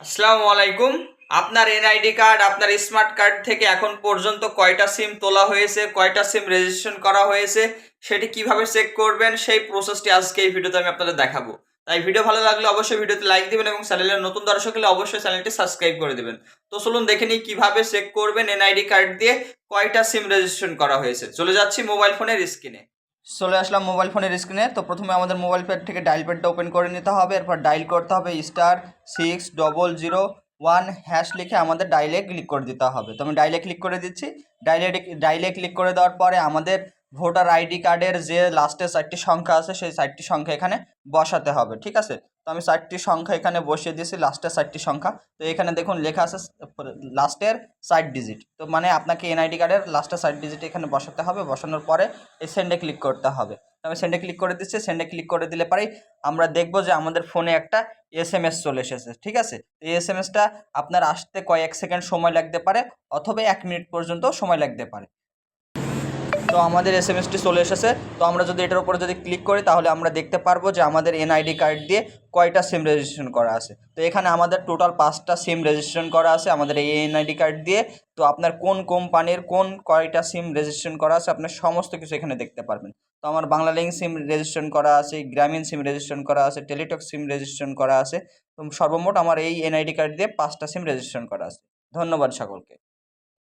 আসসালামু আলাইকুম। আপনার এনআইডি কার্ড, আপনার স্মার্ট কার্ড থেকে এখন পর্যন্ত কয়টা সিম তোলা হয়েছে, কয়টা সিম রেজিস্ট্রেশন করা হয়েছে, সেটি কীভাবে চেক করবেন, সেই প্রসেসটি আজকে এই ভিডিওতে আমি আপনাদের দেখাবো। তাই ভিডিও ভালো লাগলে অবশ্যই ভিডিওতে লাইক দিবেন এবং চ্যানেলের নতুন দর্শক হলে অবশ্যই চ্যানেলটি সাবস্ক্রাইব করে দেবেন। তো চলুন দেখে নিই কীভাবে চেক করবেন এনআইডি কার্ড দিয়ে কয়টা সিম রেজিস্ট্রেশন করা হয়েছে। চলে যাচ্ছি মোবাইল ফোনের স্ক্রিনে চলে আসলাম মোবাইল ফোনের স্ক্রিনে তো প্রথমে আমাদের মোবাইল প্যাড থেকে ডায়াল প্যাডটা ওপেন করে নিতে হবে। এরপর ডায়াল করতে হবে star six double zero one hash লিখে আমাদের ডাইলে ক্লিক করে দিতে হবে। তো আমি ডাইলে ক্লিক করে দিচ্ছি। ডাইলে ডাইলে ক্লিক করে দেওয়ার পরে আমাদের ভোটার আইডি কার্ডের যে লাস্টে চারটি সংখ্যা আছে, সেই চারটি সংখ্যা এখানে বসাতে হবে, ঠিক আছে? তো আমি চারটি সংখ্যা এখানে বসিয়ে দিয়েছি লাস্টের চারটি সংখ্যা। তো এখানে দেখুন লেখা আছে লাস্টের সাইড ডিজিট তো মানে আপনাকে এনআইডি কার্ডের লাস্টের সাইড ডিজিট এখানে বসাতে হবে, বসানোর পরে এই সেন্ডে ক্লিক করতে হবে। তো আমি সেন্ডে ক্লিক করে দিচ্ছি সেন্ডে ক্লিক করে দিলে পরেই আমরা দেখব যে আমাদের ফোনে একটা এস এম এস চলে এসেছে, ঠিক আছে? এই এস এম এসটা আপনার আসতে কয়েক সেকেন্ড সময় লাগতে পারে, অথবা এক মিনিট পর্যন্ত সময় লাগতে পারে। তো আমাদের এস এম এসটি চলে এসেছে। তো আমরা যদি এটার উপরে যদি ক্লিক করি, তাহলে আমরা দেখতে পারব যে আমাদের এনআইডি কার্ড দিয়ে কয়টা সিম রেজিস্ট্রেশন করা আছে। তো এখানে আমাদের টোটাল পাঁচটা সিম রেজিস্ট্রেশন করা আছে আমাদের এই এনআইডি কার্ড দিয়ে। তো আপনার কোন কোম্পানির কোন কয়টা সিম রেজিস্ট্রেশন করা আছে আপনার সমস্ত কিছু এখানে দেখতে পারবেন। তো আমার বাংলা লিঙ্ক সিম রেজিস্ট্রেশন করা আছে, গ্রামীণ সিম রেজিস্ট্রেশন করা আছে, টেলিটক সিম রেজিস্ট্রেশন করা আছে। তো সর্বমোট আমার এই এনআইডি কার্ড দিয়ে পাঁচটা সিম রেজিস্ট্রেশন করা আছে। ধন্যবাদ সকলকে।